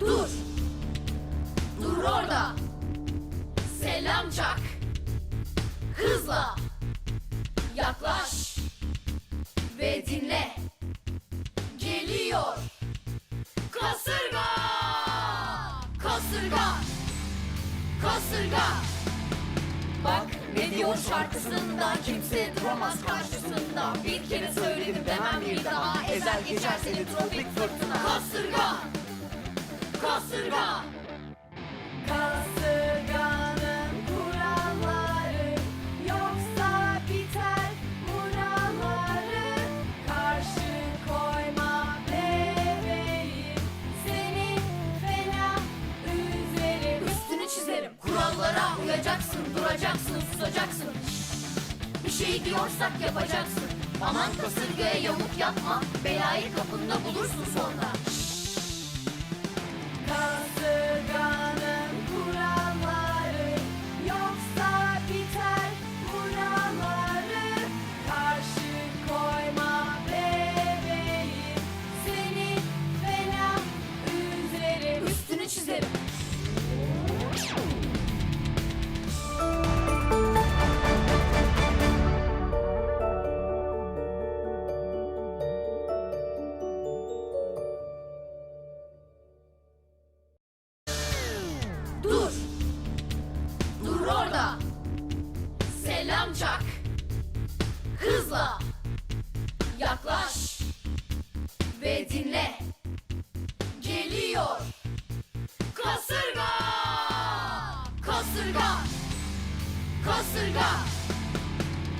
Dur. Dur orada. Selam çak. Hızla. Yaklaş. Ve dinle. Geliyor. Kasırga. Kasırga. Kasırga. Bak ne diyor şarkısında kimse duramaz karşısında Bir kere söyledim demem bir daha ezer geçer seni tropik fırtına kurallara uyacaksın duracaksın susacaksın. Bir şey diyorsak yapacaksın. Aman kasırgaya yamuk yapma Belayı kapında bulursun Dur. Dur orada. Selam çak. Hızla. Yaklaş. Ve dinle. Geliyor. Kasırga. Kasırga. Kasırga.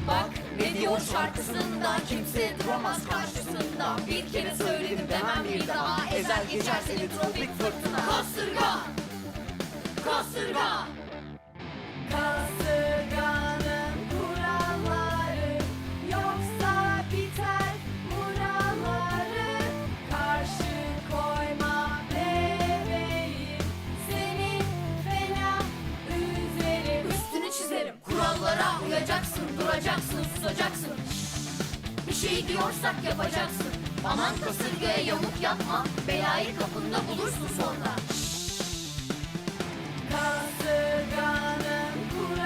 Bak ne diyor şarkısında kimse duramaz karşısında Bir kere söyledim demem bir daha ezer geçer seni tropik fırtına Kasırga. Duracaksın susacaksın Bir şey diyorsak yapacaksın. Aman kasırgaya yamuk yapma. Belayı kapında bulursun sonra